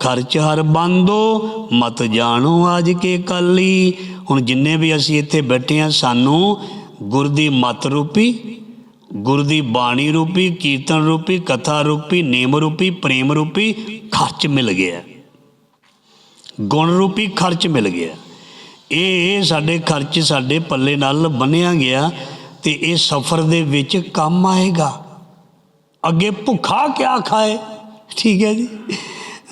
ਖਰਚ ਹਰ ਬੰਦੋ, ਮਤ ਜਾਣੋ ਅੱਜ ਕੇ ਕਾਲੀ। ਹੁਣ ਜਿੰਨੇ ਵੀ ਅਸੀਂ ਇੱਥੇ ਬੈਠੇ ਆ ਸਾਨੂੰ ਗੁਰ ਦੀ ਮਤ ਰੂਪੀ, ਗੁਰ ਦੀ ਬਾਣੀ ਰੂਪੀ, ਕੀਰਤਨ ਰੂਪੀ, ਕਥਾ ਰੂਪੀ, ਨੇਮ ਰੂਪੀ, ਪ੍ਰੇਮ ਰੂਪੀ ਖਰਚ ਮਿਲ ਗਿਆ। ਗੁਣ ਰੂਪੀ ਖਰਚ ਮਿਲ ਗਿਆ। ਇਹ ਇਹ ਸਾਡੇ ਖਰਚ ਸਾਡੇ ਪੱਲੇ ਨਾਲ ਬੰਨਿਆ ਗਿਆ ਤੇ ਇਹ ਸਫ਼ਰ ਦੇ ਵਿੱਚ ਕੰਮ ਆਏਗਾ। ਅੱਗੇ ਭੁੱਖਾ ਕਿਆ ਖਾਏ? ਠੀਕ ਹੈ ਜੀ।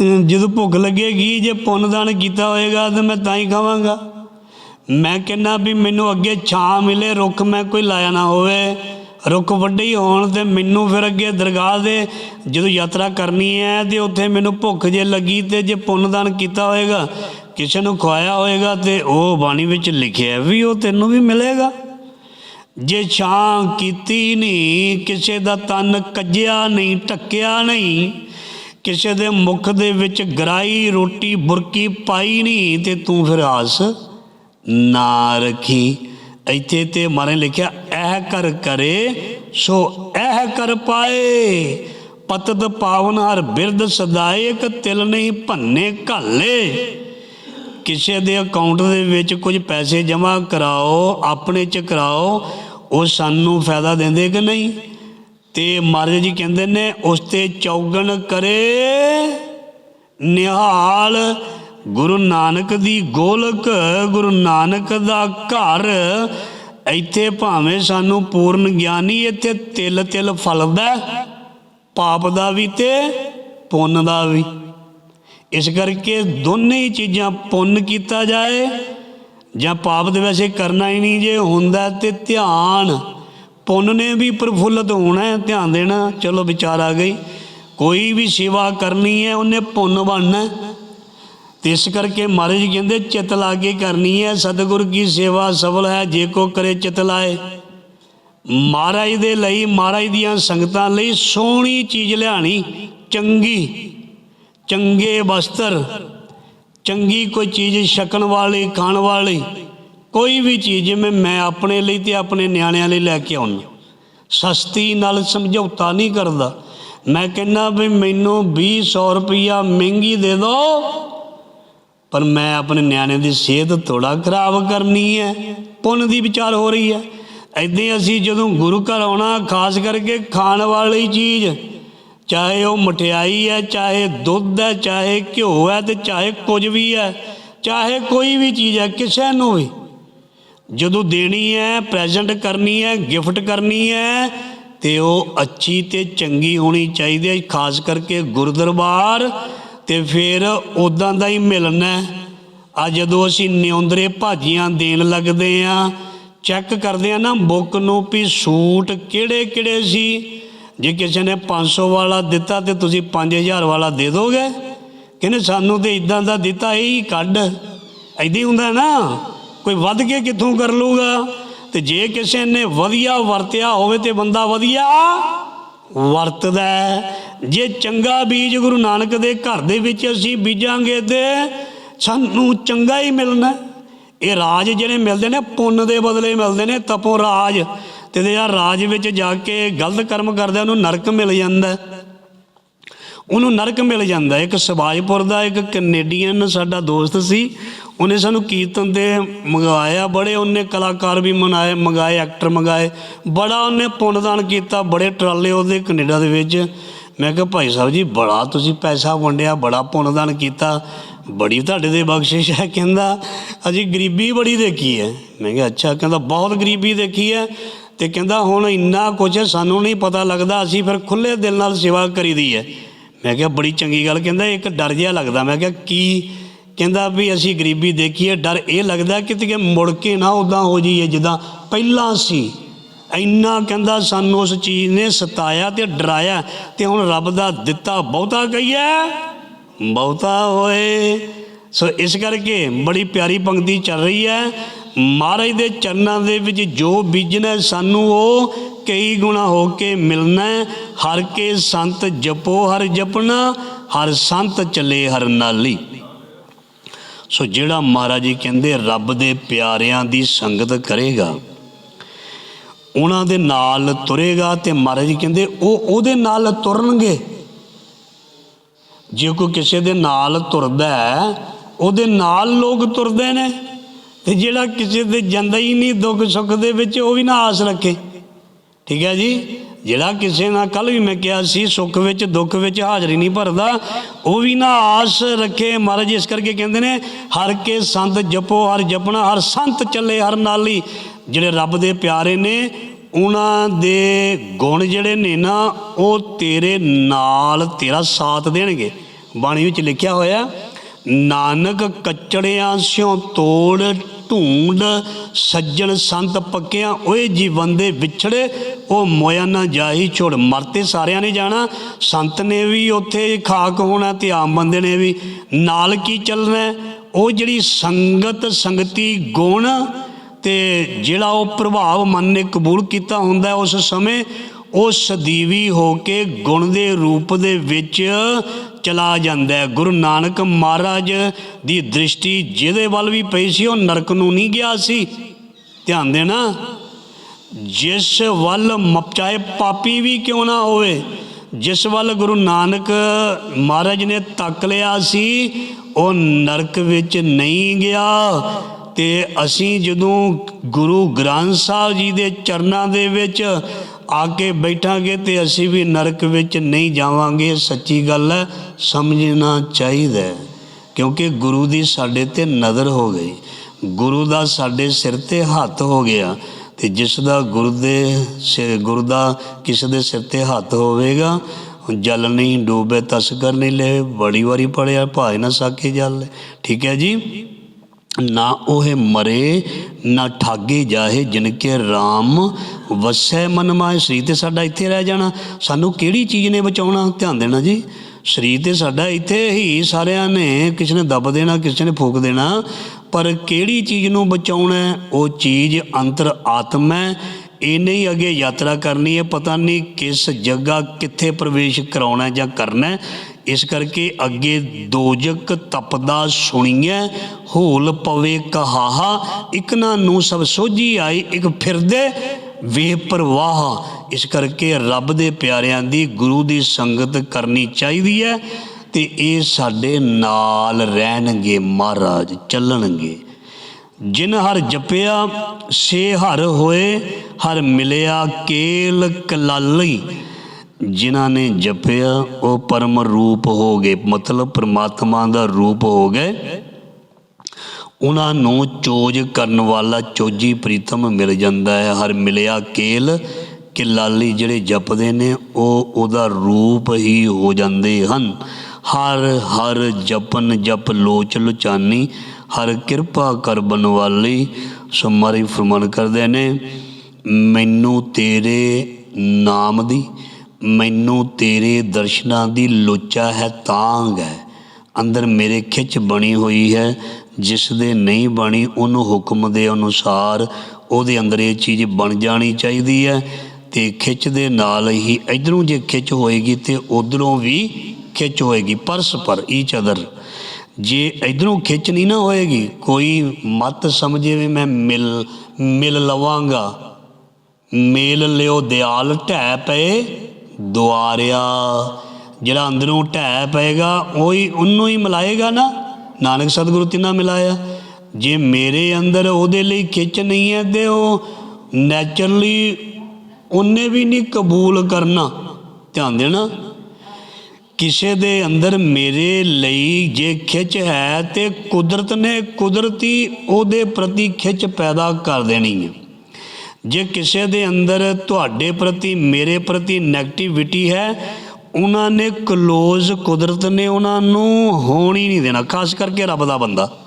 ਜਦੋਂ ਭੁੱਖ ਲੱਗੇਗੀ, ਜੇ ਪੁੰਨ ਦਾਨ ਕੀਤਾ ਹੋਏਗਾ, ਤਾਂ ਮੈਂ ਤਾਂ ਹੀ ਖਾਵਾਂਗਾ। ਮੈਂ ਕਹਿੰਦਾ ਵੀ ਮੈਨੂੰ ਅੱਗੇ ਛਾਂ ਮਿਲੇ, ਰੁੱਖ ਮੈਂ ਕੋਈ ਲਾਇਆ ਨਾ ਹੋਵੇ। ਰੁੱਖ ਵੱਡੇ ਹੀ ਹੋਣ ਤੇ ਮੈਨੂੰ ਫਿਰ ਅੱਗੇ ਦਰਗਾਹ ਦੇ ਜਦੋਂ ਯਾਤਰਾ ਕਰਨੀ ਹੈ, ਤੇ ਉੱਥੇ ਮੈਨੂੰ ਭੁੱਖ ਜੇ ਲੱਗੀ ਤੇ ਜੇ ਪੁੰਨ ਦਾਨ ਕੀਤਾ ਹੋਏਗਾ, ਕਿਸੇ ਨੂੰ ਖਵਾਇਆ ਹੋਏਗਾ ਤੇ ਉਹ ਬਾਣੀ ਵਿੱਚ ਲਿਖਿਆ ਵੀ ਉਹ ਤੈਨੂੰ ਵੀ ਮਿਲੇਗਾ। ਜੇ ਛਾਂ ਕੀਤੀ ਨਹੀਂ, ਕਿਸੇ ਦਾ ਤਨ ਕੱਜਿਆ ਨਹੀਂ ਟੱਕਿਆ ਨਹੀਂ ਕਿਸੇ ਦੇ ਮੁਖ ਦੇ ਵਿੱਚ ਗਰਾਈ, ਰੋਟੀ, ਬੁਰਕੀ ਪਾਈ ਨਹੀਂ ਤੇ ਤੂੰ ਫਿਰ ਆਸ ਨਾ ਰੱਖੀ। ਇੱਥੇ ਤੇ ਮਾਰੇ ਲਿਖਿਆ, ਇਹ ਕਰ ਕਰੇ, ਸੋ ਇਹ ਕਰ ਪਾਏ। ਪਤਦ ਪਾਵਨ ਹਰ ਬਿਰਦ ਸਦਾਏ ਤਿਲ ਨਹੀਂ ਭੰਨੇ ਘਾਲੇ। ਕਿਸੇ ਦੇ ਅਕਾਊਂਟ ਦੇ ਵਿੱਚ ਕੁਝ ਪੈਸੇ ਜਮ੍ਹਾਂ ਕਰਾਓ, ਆਪਣੇ ਚ ਕਰਾਓ, ਉਹ ਸਾਨੂੰ ਫਾਇਦਾ ਦਿੰਦੇ ਕਿ ਨਹੀਂ? ਤੇ ਮਹਾਰਾਜ ਜੀ ਕਹਿੰਦੇ ਨੇ, ਉਸ ਤੇ ਚੌਗਣ ਕਰੇ ਨਿਹਾਲ। ਗੁਰੂ ਨਾਨਕ ਦੀ ਗੋਲਕ, ਗੁਰੂ ਨਾਨਕ ਦਾ ਘਰ। ਇੱਥੇ ਭਾਵੇਂ ਸਾਨੂੰ ਪੂਰਨ ਗਿਆਨੀ ਇੱਥੇ ਤਿਲ ਤਿਲ ਫਲਦਾ ਪਾਪ ਦਾ ਵੀ ਤੇ ਪੁੰਨ ਦਾ ਵੀ। ਇਸ ਕਰਕੇ ਦੋਨੇ ਹੀ ਚੀਜ਼ਾਂ ਪੁੰਨ ਕੀਤਾ ਜਾਏ, ਜਾਂ ਪਾਪ ਦੇ ਵੈਸੇ ਕਰਨਾ ਹੀ ਨਹੀਂ ਜੇ ਹੁੰਦਾ ਤੇ ਧਿਆਨ ਪੁੰਨ ਨੇ ਵੀ ਪ੍ਰਫੁੱਲਤ ਹੋਣਾ ਹੈ, ਧਿਆਨ ਦੇਣਾ, ਚਲੋ ਵਿਚਾਰ ਆ ਗਈ। ਕੋਈ ਵੀ ਸੇਵਾ ਕਰਨੀ ਹੈ, ਉਹਨੇ ਪੁੰਨ ਬਣਨਾ ਤੇ ਇਸ ਕਰਕੇ ਮਹਾਰਾਜ ਕਹਿੰਦੇ, ਚਿਤ ਲਾ ਕੇ ਕਰਨੀ ਹੈ, ਸਤਿਗੁਰ ਕੀ ਸੇਵਾ ਸਫਲ ਹੈ, ਜੇ ਕੋ ਕਰੇ ਚਿਤ ਲਾਏ। ਮਹਾਰਾਜ ਦੇ ਲਈ, ਮਹਾਰਾਜ ਦੀਆਂ ਸੰਗਤਾਂ ਲਈ ਸੋਹਣੀ ਚੀਜ਼ ਲਿਆਣੀ, ਚੰਗੀ। ਚੰਗੇ ਵਸਤਰ, ਚੰਗੀ ਕੋਈ ਚੀਜ਼ ਛਕਣ ਵਾਲੀ, ਖਾਣ ਵਾਲੀ। ਕੋਈ ਵੀ ਚੀਜ਼ ਜਿਵੇਂ ਮੈਂ ਆਪਣੇ ਲਈ ਤੇ ਆਪਣੇ ਨਿਆਣਿਆਂ ਲਈ ਲੈ ਕੇ ਆਉਣਾ ਸਸਤੀ ਨਾਲ ਸਮਝੌਤਾ ਨਹੀਂ ਕਰਦਾ। ਮੈਂ ਕਹਿੰਦਾ ਵੀ ਮੈਨੂੰ 200 ਰੁਪਈਆ ਮਹਿੰਗੀ ਦੇ ਦਿਓ ਪਰ ਮੈਂ ਆਪਣੇ ਨਿਆਣੇ ਦੀ ਸਿਹਤ ਥੋੜਾ ਖਰਾਬ ਕਰਨੀ ਹੈ। ਪੁੰਨ ਦੀ ਵਿਚਾਰ ਹੋ ਰਹੀ ਹੈ। ਐਦਾਂ ਅਸੀਂ ਜਦੋਂ ਗੁਰੂ ਘਰ ਆਉਣਾ, ਖਾਸ ਕਰਕੇ ਖਾਣ ਵਾਲੀ ਚੀਜ਼, ਚਾਹੇ ਉਹ ਮਠਿਆਈ ਹੈ, ਚਾਹੇ ਦੁੱਧ ਹੈ, ਚਾਹੇ ਘਿਓ ਹੈ ਤੇ ਚਾਹੇ ਕੁਝ ਵੀ ਹੈ, ਚਾਹੇ ਕੋਈ ਵੀ ਚੀਜ਼ ਹੈ, ਕਿਸੇ ਨੂੰ ਵੀ। ਜਦੋਂ ਦੇਣੀ ਹੈ ਪ੍ਰੈਜ਼ੈਂਟ ਕਰਨੀ ਹੈ ਗਿਫਟ ਕਰਨੀ ਹੈ, ਤੇ ਉਹ ਅੱਛੀ ਤੇ ਚੰਗੀ ਹੋਣੀ ਚਾਹੀਦੀ ਹੈ, ਖਾਸ ਕਰਕੇ ਗੁਰਦਰਬਾਰ, ਤੇ ਫਿਰ ਉਦਾਂ ਦਾ ਹੀ ਮਿਲਣਾ ਆ ਜਦੋਂ ਅਸੀਂ ਨਿਉਂਦਰੇ ਭਾਜੀਆਂ ਦੇਣ ਲੱਗਦੇ ਆ ਚੈੱਕ ਕਰਦੇ ਆ ਨਾ ਬੁੱਕ ਨੂੰ ਵੀ ਸੂਟ ਕਿਹੜੇ ਕਿਹੜੇ ਸੀ। ਜੇ ਕਿਸੇ ਨੇ 500 ਵਾਲਾ ਦਿੱਤਾ ਤੇ ਤੁਸੀਂ 5000 ਵਾਲਾ ਦੇ ਦੋਗੇ? ਕਹਿੰਦੇ ਸਾਨੂੰ ਤੇ ਇਦਾਂ ਦਾ ਦਿੱਤਾ ਹੀ ਕੱਢ। ਐਦਾਂ ਹੀ ਹੁੰਦਾ ਨਾ। ਕੋਈ ਵੱਧ ਕੇ ਕਿੱਥੋਂ ਕਰ ਲੂਗਾ ਤੇ ਜੇ ਕਿਸੇ ਨੇ ਵਧੀਆ ਵਰਤਿਆ ਹੋਵੇ ਤੇ ਬੰਦਾ ਵਧੀਆ ਵਰਤਦਾ ਜੇ ਚੰਗਾ ਬੀਜ ਗੁਰੂ ਨਾਨਕ ਦੇ ਘਰ ਦੇ ਵਿੱਚ ਅਸੀਂ ਬੀਜਾਂਗੇ ਤੇ ਸਾਨੂੰ ਚੰਗਾ ਹੀ ਮਿਲਣਾ ਇਹ ਰਾਜ ਜਿਹੜੇ ਮਿਲਦੇ ਨੇ, ਪੁੰਨ ਦੇ ਬਦਲੇ ਮਿਲਦੇ ਨੇ, ਤਪੋ ਰਾਜ। ਤੇ ਜੇ ਯਾਰ ਰਾਜ ਵਿੱਚ ਜਾ ਕੇ ਗਲਤ ਕਰਮ ਕਰਦਾ ਉਹਨੂੰ ਨਰਕ ਮਿਲ ਜਾਂਦਾ ਉਹਨੂੰ ਨਰਕ ਮਿਲ ਜਾਂਦਾ ਇੱਕ ਸਵਾਜਪੁਰ ਦਾ, ਇੱਕ ਕੈਨੇਡੀਅਨ ਸਾਡਾ ਦੋਸਤ ਸੀ। ਉਹਨੇ ਸਾਨੂੰ ਕੀਰਤਨ ਤੇ ਮੰਗਵਾਇਆ, ਬੜੇ ਉਹਨੇ ਕਲਾਕਾਰ ਵੀ ਮਨਾਏ, ਮੰਗਾਏ ਐਕਟਰ ਮੰਗਾਏ। ਬੜਾ ਉਹਨੇ ਪੁੰਨਦਾਨ ਕੀਤਾ, ਬੜੇ ਟਰਾਲੇ ਉਹਦੇ ਕੈਨੇਡਾ ਦੇ ਵਿੱਚ। ਮੈਂ ਕਿਹਾ, ਭਾਈ ਸਾਹਿਬ ਜੀ, ਬੜਾ ਤੁਸੀਂ ਪੈਸਾ ਵੰਡਿਆ, ਬੜਾ ਪੁੰਨਦਾਨ ਕੀਤਾ। ਬੜੀ ਤੁਹਾਡੇ ਦੇ ਬਖਸ਼ਿਸ਼ ਹੈ, ਕਹਿੰਦਾ। ਅਜੀ ਗਰੀਬੀ ਬੜੀ ਦੇਖੀ ਹੈ। ਮੈਂ ਕਿਹਾ, ਅੱਛਾ, ਕਹਿੰਦਾ, ਬਹੁਤ ਗਰੀਬੀ ਦੇਖੀ ਹੈ। ਤੇ ਕਹਿੰਦਾ, ਹੁਣ ਇੰਨਾ ਕੁਝ ਸਾਨੂੰ ਨਹੀਂ ਪਤਾ ਲੱਗਦਾ, ਅਸੀਂ ਫਿਰ ਖੁੱਲੇ ਦਿਲ ਨਾਲ ਸੇਵਾ ਕਰੀਦੀ ਹੈ। ਮੈਂ ਕਿਹਾ ਬੜੀ ਚੰਗੀ ਗੱਲ ਕਹਿੰਦਾ, ਇੱਕ ਡਰ ਜਿਹਾ ਲੱਗਦਾ। ਮੈਂ ਕਿਹਾ, ਕੀ ਕਹਿੰਦਾ ਵੀ ਅਸੀਂ ਗਰੀਬੀ ਦੇਖੀਏ, ਡਰ ਇਹ ਲੱਗਦਾ ਕਿ ਤੇ ਮੁੜ ਕੇ ਨਾ ਉਦਾਂ ਹੋ ਜਾਈਏ, ਜਿੱਦਾਂ ਪਹਿਲਾਂ ਸੀ। ਇੰਨਾ ਕਹਿੰਦਾ ਸਾਨੂੰ ਉਸ ਚੀਜ਼ ਨੇ ਸਤਾਇਆ ਤੇ ਡਰਾਇਆ ਤੇ ਹੁਣ ਰੱਬ ਦਾ ਦਿੱਤਾ ਬਹੁਤਾ ਕਹੀਏ, ਬਹੁਤਾ ਹੋਏ। ਸੋ ਇਸ ਕਰਕੇ ਬੜੀ ਪਿਆਰੀ ਪੰਕਤੀ ਚੱਲ ਰਹੀ ਹੈ। ਮਹਾਰਾਜ ਦੇ ਚਰਨਾਂ ਦੇ ਵਿੱਚ ਜੋ ਬੀਜਣਾ ਸਾਨੂੰ ਉਹ ਕਈ ਗੁਣਾ ਹੋ ਕੇ ਮਿਲਣਾ ਹਰ ਕੇ ਸੰਤ ਜਪੋ, ਹਰ ਜਪਣਾ ਹਰ ਸੰਤ ਚੱਲੇ, ਹਰ ਨਾਲੀ। ਸੋ ਜਿਹੜਾ ਮਹਾਰਾਜ ਜੀ ਕਹਿੰਦੇ, ਰੱਬ ਦੇ ਪਿਆਰਿਆਂ ਦੀ ਸੰਗਤ ਕਰੇਗਾ, ਉਹਨਾਂ ਦੇ ਨਾਲ ਤੁਰੇਗਾ, ਤੇ ਮਹਾਰਾਜ ਜੀ ਕਹਿੰਦੇ, ਉਹ ਉਹਦੇ ਨਾਲ ਤੁਰਨਗੇ। ਜੇ ਕੋਈ ਕਿਸੇ ਦੇ ਨਾਲ ਤੁਰਦਾ ਹੈ, ਉਹਦੇ ਨਾਲ ਲੋਕ ਤੁਰਦੇ ਨੇ, ਤੇ ਜਿਹੜਾ ਕਿਸੇ ਦੇ ਜਾਂਦਾ ਹੀ ਨਹੀਂ ਦੁੱਖ ਸੁੱਖ ਦੇ ਵਿੱਚ, ਉਹ ਵੀ ਨਾ ਆਸ ਰੱਖੇ। ਠੀਕ ਹੈ ਜੀ? ਜਿਹੜਾ ਕਿਸੇ ਨਾਲ ਕੱਲ ਵੀ ਮੈਂ ਕਿਹਾ ਸੀ, ਸੁੱਖ ਵਿੱਚ, ਦੁੱਖ ਵਿੱਚ ਹਾਜ਼ਰੀ ਨਹੀਂ ਭਰਦਾ, ਉਹ ਵੀ ਨਾ ਆਸ ਰੱਖੇ ਮਹਾਰਾਜ, ਇਸ ਕਰਕੇ ਕਹਿੰਦੇ ਨੇ, ਹਰ ਕੇ ਸੰਤ ਜਪੋ, ਹਰ ਜਪਣਾ, ਹਰ ਸੰਤ ਚੱਲੇ, ਹਰ ਨਾਲੀ। ਜਿਹੜੇ ਰੱਬ ਦੇ ਪਿਆਰੇ ਨੇ, ਉਹਨਾਂ ਦੇ ਗੁਣ ਜਿਹੜੇ ਨੇ ਨਾ, ਉਹ ਤੇਰੇ ਨਾਲ ਤੇਰਾ ਸਾਥ ਦੇਣਗੇ। ਬਾਣੀ ਵਿੱਚ ਲਿਖਿਆ ਹੋਇਆ, ਨਾਨਕ ਕੱਚੜਿਆਂ ਸਿਓ ਤੋੜ ਢੂੰਡ ਸੱਜਣ ਸੰਤ ਪੱਕਿਆਂ, ਓਏ ਜੀਵਨ ਦੇ ਵਿਛੜੇ, ਉਹ ਮੋਇਆ ਨਾ ਜਾਹੀ ਛੋੜ ਮਰਤੇ ਸਾਰਿਆਂ ਨੇ ਜਾਣਾ, ਸੰਤ ਨੇ ਵੀ ਉੱਥੇ ਖਾਕ ਹੋਣਾ ਤੇ ਆਮ ਬੰਦੇ ਨੇ ਵੀ। ਨਾਲ ਕੀ ਚੱਲਣਾ? ਉਹ ਜਿਹੜੀ ਸੰਗਤ, ਸੰਗਤੀ, ਗੁਣ ਤੇ ਜਿਹੜਾ ਉਹ ਪ੍ਰਭਾਵ ਮਨ ਨੇ ਕਬੂਲ ਕੀਤਾ ਹੁੰਦਾ ਉਸ ਸਮੇਂ, ਉਹ ਸਦੀਵੀ ਹੋ ਕੇ ਗੁਣ ਦੇ ਰੂਪ ਦੇ ਵਿੱਚ ਚਲਾ ਜਾਂਦਾ ਗੁਰੂ ਨਾਨਕ ਮਹਾਰਾਜ ਦੀ ਦ੍ਰਿਸ਼ਟੀ ਜਿਹਦੇ ਵੱਲ ਵੀ ਪਈ ਸੀ, ਉਹ ਨਰਕ ਨੂੰ ਨਹੀਂ ਗਿਆ ਸੀ। ਧਿਆਨ ਦੇਣਾ, ਜਿਸ ਵੱਲ ਮ- ਪਾਪੀ ਵੀ ਕਿਉਂ ਨਾ ਹੋਵੇ, ਜਿਸ ਵੱਲ ਗੁਰੂ ਨਾਨਕ ਮਹਾਰਾਜ ਨੇ ਤੱਕ ਲਿਆ ਸੀ, ਉਹ ਨਰਕ ਵਿੱਚ ਨਹੀਂ ਗਿਆ। ਤੇ ਅਸੀਂ ਜਦੋਂ ਗੁਰੂ ਗ੍ਰੰਥ ਸਾਹਿਬ ਜੀ ਦੇ ਚਰਨਾਂ ਦੇ ਵਿੱਚ ਆ ਕੇ ਬੈਠਾਂਗੇ ਤੇ ਅਸੀਂ ਵੀ ਨਰਕ ਵਿੱਚ ਨਹੀਂ ਜਾਵਾਂਗੇ, ਸੱਚੀ ਗੱਲ ਹੈ, ਸਮਝਣਾ ਚਾਹੀਦਾ ਕਿਉਂਕਿ ਗੁਰੂ ਦੀ ਸਾਡੇ ਤੇ ਨਜ਼ਰ ਹੋ ਗਈ। ਗੁਰੂ ਦਾ ਸਾਡੇ ਸਿਰ ਤੇ ਹੱਥ ਹੋ ਗਿਆ ਤੇ ਜਿਸ ਦਾ ਗੁਰੂ ਦੇ ਸਿਰ, ਗੁਰੂ ਦਾ ਕਿਸੇ ਦੇ ਸਿਰ ਤੇ ਹੱਥ ਹੋਵੇਗਾ ਜਲ ਨਹੀਂ ਡੂਬੇ ਤਸਕਰ ਨਹੀਂ ਲੈ ਬੜੀ ਵਾਰੀ ਪੜਿਆ, ਭਾਇ ਨਾ ਸਾਕੇ ਜਲ। ਠੀਕ ਹੈ ਜੀ? ਨਾ ਉਹ ਮਰੇ, ਨਾ ਠਾਗੇ ਜਾਹੇ ਜਿਨ ਕੇ RAM ਵਸੈ ਮਨ ਮਾਏ ਸਰੀਰ ਤੇ ਸਾਡਾ ਇੱਥੇ ਰਹਿ ਜਾਣਾ। ਸਾਨੂੰ ਕਿਹੜੀ ਚੀਜ਼ ਨੇ ਬਚਾਉਣਾ? ਧਿਆਨ ਦੇਣਾ ਜੀ। ਸਰੀਰ ਤੇ ਸਾਡਾ ਇੱਥੇ ਹੀ ਸਾਰਿਆਂ ਨੇ ਕਿਸੇ ਨੇ ਦੱਬ ਦੇਣਾ, ਕਿਸੇ ਨੇ ਫੂਕ ਦੇਣਾ। ਪਰ ਕਿਹੜੀ ਚੀਜ਼ ਨੂੰ ਬਚਾਉਣਾ ਉਹ ਚੀਜ਼ ਅੰਤਰ ਆਤਮਾ ਹੈ। ਇਹਨੇ ਹੀ ਅੱਗੇ ਯਾਤਰਾ ਕਰਨੀ ਹੈ। ਪਤਾ ਨਹੀਂ ਕਿਸ ਜਗ੍ਹਾ ਕਿੱਥੇ ਪ੍ਰਵੇਸ਼ ਕਰਾਉਣਾ ਜਾਂ ਕਰਨਾ ਇਸ ਕਰਕੇ ਅੱਗੇ ਦੋਜਕ ਤਪਦਾ ਸੁਣੀਐ, ਹੋਲ ਪਵੇ ਕਹਾਹਾ, ਇਕਨਾ ਨੂੰ ਸਭ ਸੋਝੀ ਆਈ, ਇੱਕ ਫਿਰਦੇ ਵੇ ਪ੍ਰਵਾਹ। ਇਸ ਕਰਕੇ ਰੱਬ ਦੇ ਪਿਆਰਿਆਂ ਦੀ ਗੁਰੂ ਦੀ ਸੰਗਤ ਕਰਨੀ ਚਾਹੀਦੀ ਹੈ ਤੇ ਇਹ ਸਾਡੇ ਨਾਲ ਰਹਿਣਗੇ ਮਹਾਰਾਜ, ਚੱਲਣਗੇ। ਜਿਨ ਹਰ ਜਪਿਆ, ਸੇ ਹਰ ਹੋਏ, ਹਰ ਮਿਲਿਆ ਕੇਲ ਕਲਾਲੀ। ਜਿਨ੍ਹਾਂ ਨੇ ਜਪਿਆ, ਉਹ ਪਰਮ ਰੂਪ ਹੋ ਗਏ। ਮਤਲਬ ਪ੍ਰਮਾਤਮਾ ਦਾ ਰੂਪ ਹੋ ਗਏ। ਉਹਨਾਂ ਨੂੰ ਚੋਜ ਕਰਨ ਵਾਲਾ ਚੋਜੀ ਪ੍ਰੀਤਮ ਮਿਲ ਜਾਂਦਾ ਹੈ। ਹਰ ਮਿਲਿਆ ਕੇਲ ਕਿ ਲਾਲੀ ਜਿਹੜੇ ਜਪਦੇ ਨੇ, ਉਹ ਉਹਦਾ ਰੂਪ ਹੀ ਹੋ ਜਾਂਦੇ ਹਨ। ਹਰ ਹਰ ਜਪਨ ਜਪ ਲੋਚ ਲੁਚਾਨੀ, ਹਰ ਕਿਰਪਾ ਕਰ ਬਨਵਾਲੀ ਸੋ ਮਾਰੀ ਫਰਮਾਨ ਕਰਦੇ ਨੇ, ਮੈਨੂੰ ਤੇਰੇ ਨਾਮ ਦੀ ਮੈਨੂੰ ਤੇਰੇ ਦਰਸ਼ਨਾਂ ਦੀ ਲੋਚਾ ਹੈ ਤਾਂਗ ਹੈ। ਅੰਦਰ ਮੇਰੇ ਖਿੱਚ ਬਣੀ ਹੋਈ ਹੈ। ਜਿਸ ਦੇ ਨਹੀਂ ਬਣੀ, ਉਹਨੂੰ ਹੁਕਮ ਦੇ ਅਨੁਸਾਰ ਉਹਦੇ ਅੰਦਰ ਇਹ ਚੀਜ਼ ਬਣ ਜਾਣੀ ਚਾਹੀਦੀ ਹੈ। ਤੇ ਖਿੱਚ ਦੇ ਨਾਲ ਹੀ ਇਧਰੋਂ ਜੇ ਖਿੱਚ ਹੋਏਗੀ ਤੇ ਉਧਰੋਂ ਵੀ ਖਿੱਚ ਹੋਏਗੀ। ਪਰਸਪਰ ਈਚ ਅਦਰ ਜੇ ਇਧਰੋਂ ਖਿੱਚ ਨਹੀਂ ਨਾ ਹੋਏਗੀ, ਕੋਈ ਮਤ ਸਮਝੇ ਵੀ ਮੈਂ ਮਿਲ ਮਿਲ ਲਵਾਂਗਾ। ਮੇਲ ਲਿਓ ਦਿਆਲ ਢਹਿ ਪਏ। ਦੁਆਰਿਆ, ਜਿਹੜਾ ਅੰਦਰੋਂ ਢਹਿ ਪਏਗਾ, ਉਹੀ ਉਹਨੂੰ ਹੀ ਮਿਲਾਏਗਾ ਨਾ? ਨਾਨਕ ਸਤਿਗੁਰੂ ਤਿਨਾ ਮਿਲਾਇਆ। ਜੇ ਮੇਰੇ ਅੰਦਰ ਉਹਦੇ ਲਈ ਖਿੱਚ ਨਹੀਂ ਹੈ, ਤੇ ਉਹ ਨੈਚੁਰਲੀ ਉਹਨੇ ਵੀ ਨਹੀਂ ਕਬੂਲ ਕਰਨਾ। ਧਿਆਨ ਦੇਣਾ। ਕਿਸੇ ਦੇ ਅੰਦਰ ਮੇਰੇ ਲਈ ਜੇ ਖਿੱਚ ਹੈ, ਤੇ ਕੁਦਰਤ ਨੇ ਕੁਦਰਤੀ ਉਹਦੇ ਪ੍ਰਤੀ ਖਿੱਚ ਪੈਦਾ ਕਰ ਦੇਣੀ ਹੈ। ਜੇ ਕਿਸੇ ਦੇ ਅੰਦਰ ਤੁਹਾਡੇ ਪ੍ਰਤੀ, ਮੇਰੇ ਪ੍ਰਤੀ 네ਗੇਟਿਵਿਟੀ ਹੈ, ਉਹਨਾਂ ਨੇ ਕਲੋਜ਼ ਕੁਦਰਤ ਨੇ ਉਹਨਾਂ ਨੂੰ ਹੋਣ ਹੀ ਨਹੀਂ ਦੇਣਾ, ਖਾਸ ਕਰਕੇ ਰੱਬ ਦਾ ਬੰਦਾ।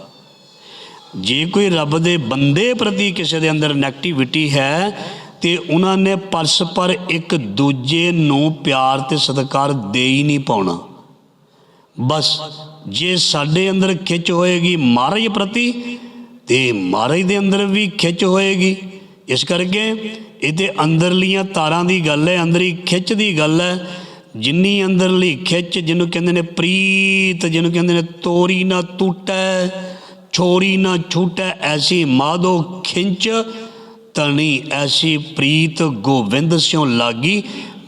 ਜੇ ਕੋਈ ਰੱਬ ਦੇ ਬੰਦੇ ਪ੍ਰਤੀ ਕਿਸੇ ਦੇ ਅੰਦਰ 네ਗੇਟਿਵਿਟੀ ਹੈ, ਤੇ ਉਹਨਾਂ ਨੇ ਪਰਸਪਰ ਇੱਕ ਦੂਜੇ ਨੂੰ ਪਿਆਰ ਤੇ ਸਤਿਕਾਰ ਦੇ ਹੀ ਨਹੀਂ ਪਾਉਣਾ। ਬਸ, ਜੇ ਸਾਡੇ ਅੰਦਰ ਖਿੱਚ ਹੋਏਗੀ ਮਹਾਰਾਜ ਪ੍ਰਤੀ, ਤੇ ਮਹਾਰਾਜ ਦੇ ਅੰਦਰ ਵੀ ਖਿੱਚ ਹੋਏਗੀ। ਇਸ ਕਰਕੇ ਇਹਦੇ ਅੰਦਰਲੀਆਂ ਤਾਰਾਂ ਦੀ ਗੱਲ ਹੈ, ਅੰਦਰੀ ਖਿੱਚ ਦੀ ਗੱਲ ਹੈ। ਜਿੰਨੀ ਅੰਦਰਲੀ ਖਿੱਚ ਜਿਹਨੂੰ ਕਹਿੰਦੇ ਨੇ ਪ੍ਰੀਤ, ਜਿਹਨੂੰ ਕਹਿੰਦੇ ਨੇ ਤੋਰੀ ਨਾ ਟੁੱਟੈ, ਛੋਰੀ ਨਾ ਛੂਟੈ, ਐਸੀ ਮਾਧੋ ਖਿੰਚ, ਤਣੀ ਐਸੀ ਪ੍ਰੀਤ ਗੋਬਿੰਦ ਸਿਉ ਲਾਗੀ,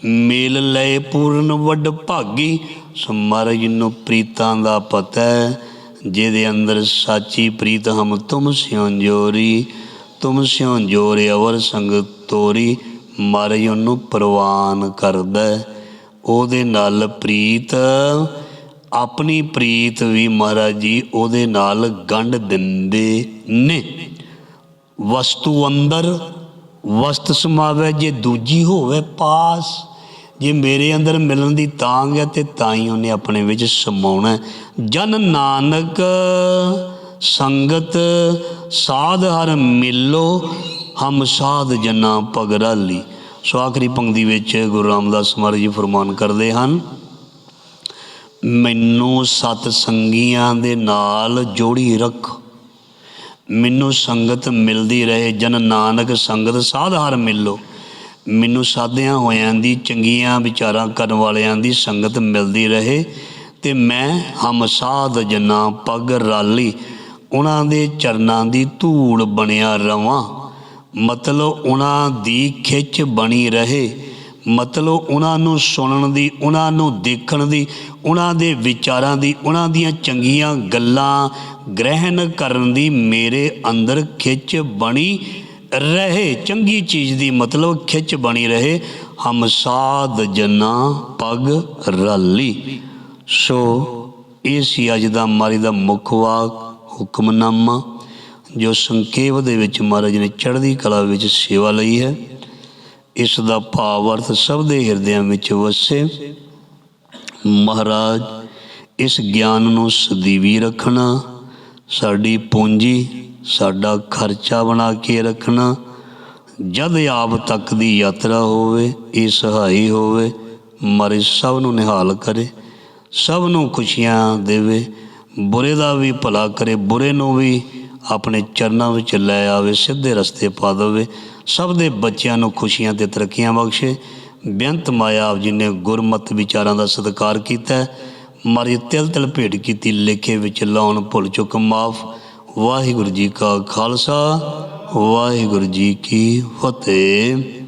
ਮੇਲ ਲਏ ਪੂਰਨ ਵੱਡ ਭਾਗੀ ਸੋ ਮਹਾਰਾਜ ਨੂੰ ਪ੍ਰੀਤਾਂ ਦਾ ਪਤਾ ਹੈ ਜਿਹਦੇ ਅੰਦਰ ਸਾਚੀ ਪ੍ਰੀਤ ਹਮ ਤੁਮ ਸਿਉ ਜੋਰੀ। ਤੁਮ ਸਿਉ ਜੋਰੇ ਅਵਰ ਸੰਗ ਤੋਰੀ ਮਹਾਰਾਜ ਉਹਨੂੰ ਪ੍ਰਵਾਨ ਕਰਦਾ। ਉਹਦੇ ਨਾਲ ਪ੍ਰੀਤ, ਆਪਣੀ ਪ੍ਰੀਤ ਵੀ ਮਹਾਰਾਜ ਜੀ ਉਹਦੇ ਨਾਲ ਗੰਢ ਦਿੰਦੇ ਨੇ। ਵਸਤੂ ਅੰਦਰ, ਵਸਤ ਸਮਾਵੇ, ਜੇ ਦੂਜੀ ਹੋਵੇ ਪਾਸ, ਜੇ ਮੇਰੇ ਅੰਦਰ ਮਿਲਣ ਦੀ ਤਾਂਗ ਹੈ, ਤੇ ਤਾਂ ਹੀ ਉਹਨੇ ਆਪਣੇ ਵਿੱਚ ਸਮਾਉਣਾ ਜਨ ਨਾਨਕ ਸੰਗਤ ਸਾਧ ਹਰ ਮਿਲੋ, ਹਮ ਸਾਧ ਜਨਾ ਪਗਰਾਲੀ ਸੋ ਆਖਰੀ ਪੰਕਤੀ ਵਿੱਚ ਗੁਰੂ ਰਾਮਦਾਸ ਮਹਾਰਾਜ ਜੀ ਫਰਮਾਨ ਕਰਦੇ ਹਨ, ਮੈਨੂੰ ਸਤ ਸੰਗੀਆਂ ਦੇ ਨਾਲ ਜੋੜੀ ਰੱਖ। ਮੈਨੂੰ ਸੰਗਤ ਮਿਲਦੀ ਰਹੇ, ਜਨ ਨਾਨਕ ਸੰਗਤ ਸਾਧ ਹਰ ਮਿਲੋ। ਮੈਨੂੰ ਸਾਧਿਆਂ ਹੋਇਆਂ ਦੀ, ਚੰਗੀਆਂ ਵਿਚਾਰਾਂ ਕਰਨ ਵਾਲਿਆਂ ਦੀ ਸੰਗਤ ਮਿਲਦੀ ਰਹੇ, ਤੇ ਮੈਂ ਹਮ ਸਾਧ ਜਨਾ ਪਗ ਰਾਲੀ ਉਹਨਾਂ ਦੇ ਚਰਨਾਂ ਦੀ ਧੂੜ ਬਣਿਆ ਰਵਾਂ। ਮਤਲਬ ਉਹਨਾਂ ਦੀ ਖਿੱਚ ਬਣੀ ਰਹੇ। ਮਤਲਬ ਉਹਨਾਂ ਨੂੰ ਸੁਣਨ ਦੀ, ਉਹਨਾਂ ਨੂੰ ਦੇਖਣ ਦੀ, ਉਹਨਾਂ ਦੇ ਵਿਚਾਰਾਂ ਦੀ, ਉਹਨਾਂ ਦੀਆਂ ਚੰਗੀਆਂ ਗੱਲਾਂ ਗ੍ਰਹਿਣ ਕਰਨ ਦੀ ਮੇਰੇ ਅੰਦਰ ਖਿੱਚ ਬਣੀ ਰਹੇ। ਚੰਗੀ ਚੀਜ਼ ਦੀ ਮਤਲਬ ਖਿੱਚ ਬਣੀ ਰਹੇ। ਹਮਸਾਦ ਜਨਾ ਪਗ ਰਾਲੀ। ਸੋ ਇਹ ਸੀ ਅੱਜ ਦਾ ਮਾਰੀ ਦਾ ਮੁੱਖ ਵਾਕ। ਹੁਕਮਨਾਮਾ ਜੋ ਸੰਖੇਪ ਦੇ ਵਿੱਚ ਮਹਾਰਾਜ ਨੇ ਚੜ੍ਹਦੀ ਕਲਾ ਵਿੱਚ ਸੇਵਾ ਲਈ ਹੈ, ਇਸ ਦਾ ਭਾਵ ਅਰਥ ਸਭ ਦੇ ਹਿਰਦਿਆਂ ਵਿੱਚ ਵਸੇ। ਮਹਾਰਾਜ, ਇਸ ਗਿਆਨ ਨੂੰ ਸਦੀਵੀ ਰੱਖਣਾ, ਸਾਡੀ ਪੂੰਜੀ, ਸਾਡਾ ਖਰਚਾ ਬਣਾ ਕੇ ਰੱਖਣਾ, ਜਦ ਆਪ ਤੱਕ ਦੀ ਯਾਤਰਾ ਹੋਵੇ, ਇਹ ਸਹਾਈ ਹੋਵੇ, ਮਰੇ ਸਭ ਨੂੰ ਨਿਹਾਲ ਕਰੇ, ਸਭ ਨੂੰ ਖੁਸ਼ੀਆਂ ਦੇਵੇ ਬੁਰੇ ਦਾ ਵੀ ਭਲਾ ਕਰੇ, ਬੁਰੇ ਨੂੰ ਵੀ ਆਪਣੇ ਚਰਨਾਂ ਵਿੱਚ ਲੈ ਆਵੇ, ਸਿੱਧੇ ਰਸਤੇ ਪਾ ਦੇਵੇ। ਸਭ ਦੇ ਬੱਚਿਆਂ ਨੂੰ ਖੁਸ਼ੀਆਂ ਤੇ ਤਰੱਕੀਆਂ ਬਖਸ਼ੇ। ਬੇਅੰਤ ਮਾਇਆ ਆਪ ਜੀ ਨੇ ਗੁਰਮਤ ਵਿਚਾਰਾਂ ਦਾ ਸਤਿਕਾਰ ਕੀਤਾ ਮਾਰੀ ਤਿਲ ਤਿਲ ਭੇਟ ਕੀਤੀ, ਲੇਖੇ ਵਿੱਚ ਲਾਉਣ ਭੁੱਲ ਚੁੱਕ ਮਾਫ। ਵਾਹਿਗੁਰੂ ਜੀ ਕਾ ਖਾਲਸਾ, ਵਾਹਿਗੁਰੂ ਜੀ ਕੀ ਫਤਿਹ।